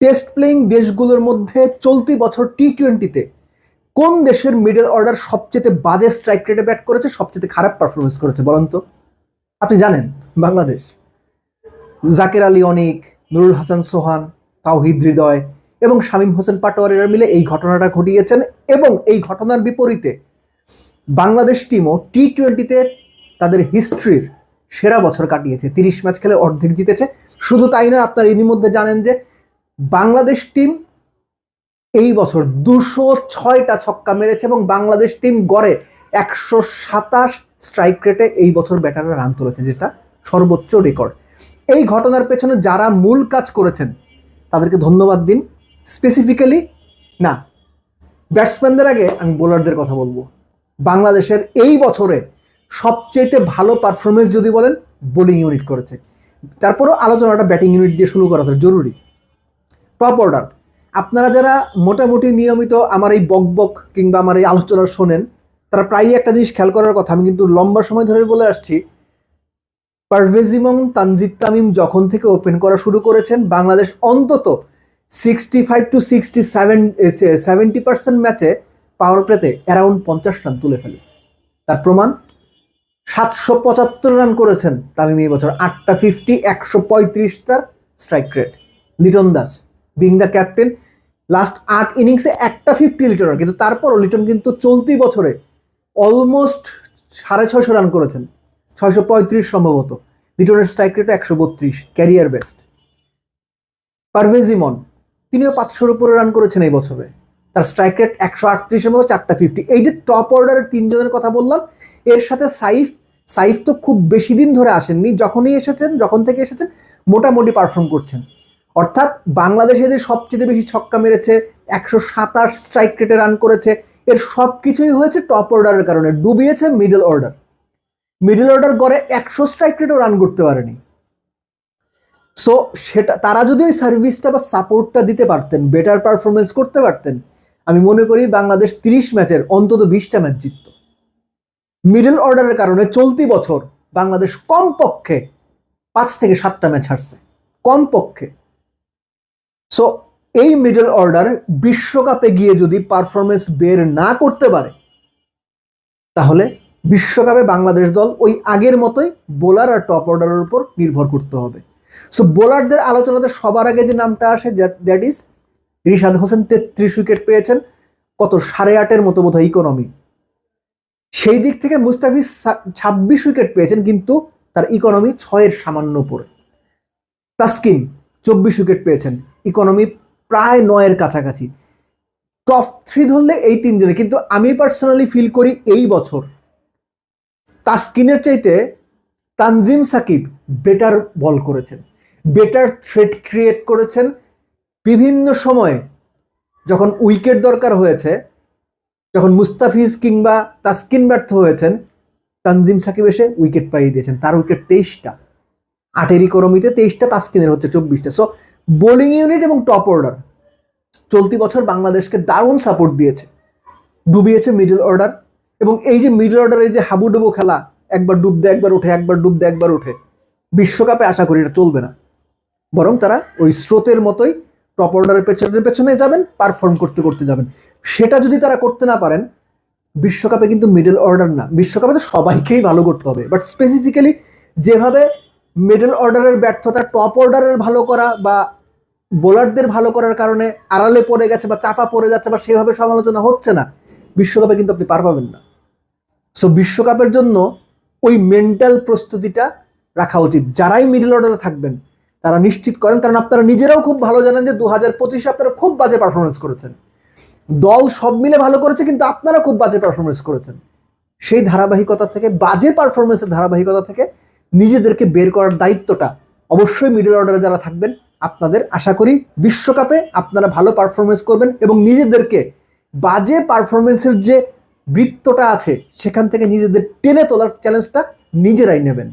Test playing দেশগুলোর মধ্যে চলতি বছর টি টোয়েন্টিতে কোন দেশের মিডল অর্ডার সবচেয়ে বাজে স্ট্রাইক রেটে ব্যাট করেছে, সবচেয়ে খারাপ পারফরমেন্স করেছে বলুন তো? আপনি জানেন, বাংলাদেশ। জাকের আলী অনিক, নুরুল হাসান সোহান, তাওহিদ হৃদয় এবং শামীম হোসেন পাটোয়ারিরা মিলে এই ঘটনাটা ঘটিয়েছেন এবং এই ঘটনার বিপরীতে বাংলাদেশ টিমও টি টোয়েন্টিতে তাদের হিস্ট্রির সেরা বছর কাটিয়েছে। তিরিশ ম্যাচ খেলে অর্ধেক জিতেছে। শুধু তাই না আপনার এরই মধ্যে জানেন যে বাংলাদেশ টিম এই বছর দুশো ছয়টা ছক্কা মেরেছে এবং বাংলাদেশ টিম গড়ে একশো সাতাশ স্ট্রাইক রেটে এই বছর ব্যাটাররা রান তুলেছে, যেটা সর্বোচ্চ রেকর্ড এই ঘটনার পেছনে যারা মূল কাজ করেছেন, তাদেরকে ধন্যবাদ দিন। স্পেসিফিক্যালি না ব্যাটসম্যানদের আগে আমি বোলারদের কথা বলব। বাংলাদেশের এই বছরে সবচেয়ে ভালো পারফরমেন্স যদি বলেন বোলিং ইউনিট করেছে। তারপরও আলোচনাটা ব্যাটিং ইউনিট দিয়ে শুরু করা জরুরি। টপ অর্ডার আপনারা যারা মোটামুটি নিয়মিত আমার এই বক বক কিংবা আমার এই আলোচনা শোনেন, তারা প্রায়ই একটা জিনিস খেয়াল করার কথা, আমি কিন্তু লম্বা সময় ধরে বলে আসছি। পারভেজিমং তানজিদ তামিম যখন থেকে ওপেন করা শুরু করেছেন, বাংলাদেশ অন্তত sixty five to sixty seven seventy percent ম্যাচে পাওয়ার প্লেতে অ্যারাউন্ড পঞ্চাশ রান তুলে ফেলে। তার প্রমাণ? সাতশো পঁচাত্তর রান করেছেন তামিম এই বছর, আটটা ফিফটি একশো পঁয়ত্রিশ তার strike rate Liton Das being the captain last আট ইনিংসে একটা ফিফটি লিটন কিন্তু তারপরও লিটন কিন্তু চলতি বছরে অলমোস্ট সাড়ে ছয়শো রান করেছেন। ছয়শো পঁয়ত্রিশ সম্ভবত। লিটনের স্ট্রাইক রেট একশো বত্রিশ ক্যারিয়ার বেস্ট পারভেজ ইমন তিনিও পাঁচশোর উপরে রান করেছেন এই বছরে। তার স্ট্রাইক রেট একশো আটত্রিশের মতো চারটা ফিফটি এই যে টপ অর্ডারের তিনজনের কথা বললাম, এর সাথে সাইফ সাইফ তো খুব বেশি দিন ধরে আসেননি। যখনই এসেছেন, যখন থেকে এসেছেন, মোটামুটি পারফর্ম করছেন। অর্থাৎ বাংলাদেশে যে সবচেয়ে বেশি ছক্কা মেরেছে, একশো সাতাশ স্ট্রাইক রেটে রান করেছে, এর সব কিছুই হয়েছে টপ অর্ডারের কারণে, ডুবিয়েছে মিডল অর্ডার মিডল অর্ডার গড়ে একশো স্ট্রাইক রেটেও রান করতে পারেনি। সো সেটা, তারা যদি ওই সার্ভিসটা বা সাপোর্টটা দিতে পারতেন বেটার পারফরমেন্স করতে পারতেন, আমি মনে করি বাংলাদেশ তিরিশ ম্যাচের অন্তত বিশটা ম্যাচ জিতত। মিডল অর্ডারের কারণে চলতি বছর বাংলাদেশ কমপক্ষে পাঁচ থেকে সাতটা ম্যাচ হারছে। কমপক্ষে। সো এই মিডল অর্ডার বিশ্বকাপে গিয়ে যদি পারফরমেন্স বের না করতে পারে, তাহলে বিশ্বকাপে বাংলাদেশ দল ওই আগের মতোই বোলার আর টপ অর্ডারের উপর নির্ভর করতে হবে। সো বোলারদের আলোচনাতে সবার আগে যে নামটা আসে দ্যাট ইজ রিশাদ হোসেন তেত্রিশ উইকেট পেয়েছেন, কত সাড়ে আটের মতো বোধ ইকোনমি সেই দিক থেকে মুস্তাফিজ ছাব্বিশ উইকেট পেয়েছেন, কিন্তু তার ইকোনমি ছয়ের সামান্য উপরে। তাস্কিন চব্বিশ উইকেট পেয়েছেন। ইকোনমি প্রায় নয়ের কাছাকাছি। টপ থ্রি ধরলে এই তিনজনে, কিন্তু আমি পার্সোনালি ফিল করি এই বছর তাস্কিনের চাইতে তানজিম সাকিব বেটার বল করেছেন। বেটার থ্রেড ক্রিয়েট করেছেন। বিভিন্ন সময়ে যখন উইকেট দরকার হয়েছে, যখন মুস্তাফিজ কিংবা তাস্কিন ব্যর্থ হয়েছেন, তানজিম সাকিব এসে উইকেট পাইয়ে দিয়েছেন। তার উইকেট তেইশটা। আটের ইকোনমিতে তেইশটা তাস্কিনের হচ্ছে চব্বিশটা। সো বোলিং ইউনিট এবং টপ অর্ডার চলতি বছর বাংলাদেশকে দারুণ সাপোর্ট দিয়েছে। ডুবিয়েছে মিডল অর্ডার এবং এই যে মিডল অর্ডারের যে হাবুডুবু খেলা, একবার ডুব দেয় একবার উঠে, একবার ডুব দেয় একবার উঠে, বিশ্বকাপে আশা করি এটা চলবে না। বরং তারা ওই স্রোতের মতোই টপ অর্ডারের পেছনে পেছনে যাবেন পারফর্ম করতে করতে যাবেন। সেটা যদি তারা করতে না পারেন, বিশ্বকাপে কিন্তু মিডল অর্ডার না। বিশ্বকাপে তো সবাইকেই ভালো করতে হবে। বাট স্পেসিফিক্যালি যেভাবে মিডল অর্ডারের ব্যর্থতা টপ অর্ডারের ভালো করা বা বোলারদের ভালো করার কারণে আড়ালে পড়ে গেছে বা চাপা পড়ে যাচ্ছে বা সেভাবে সমালোচনা হচ্ছে না, বিশ্বকাপে কিন্তু আপনি পার পাবেন না। সো বিশ্বকাপের জন্য ওই মেন্টাল প্রস্তুতিটা রাখা উচিত। যারাই মিডল অর্ডারে থাকবেন, তারা নিশ্চিত করেন, কারণ আপনারা নিজেরাও খুব ভালো জানেন যে দু হাজার পঁচিশে আপনারা খুব বাজে পারফরমেন্স করেছেন। দল সব মিলে ভালো করেছে, কিন্তু আপনারা খুব বাজে পারফরমেন্স করেছেন। সেই ধারাবাহিকতা থেকে, বাজে পারফরমেন্সের ধারাবাহিকতা থেকে নিজেদেরকে বের করার দায়িত্বটা অবশ্যই মিডল অর্ডারে যারা থাকবেন, আপনাদের আশা করি বিশ্বকাপে আপনারা ভালো পারফরমেন্স করবেন এবং নিজেদেরকে বাজে পারফরমেন্সের যে বৃত্তটা আছে, সেখান থেকে নিজেদের টেনে তোলার চ্যালেঞ্জটা নিজেরাই নেবেন।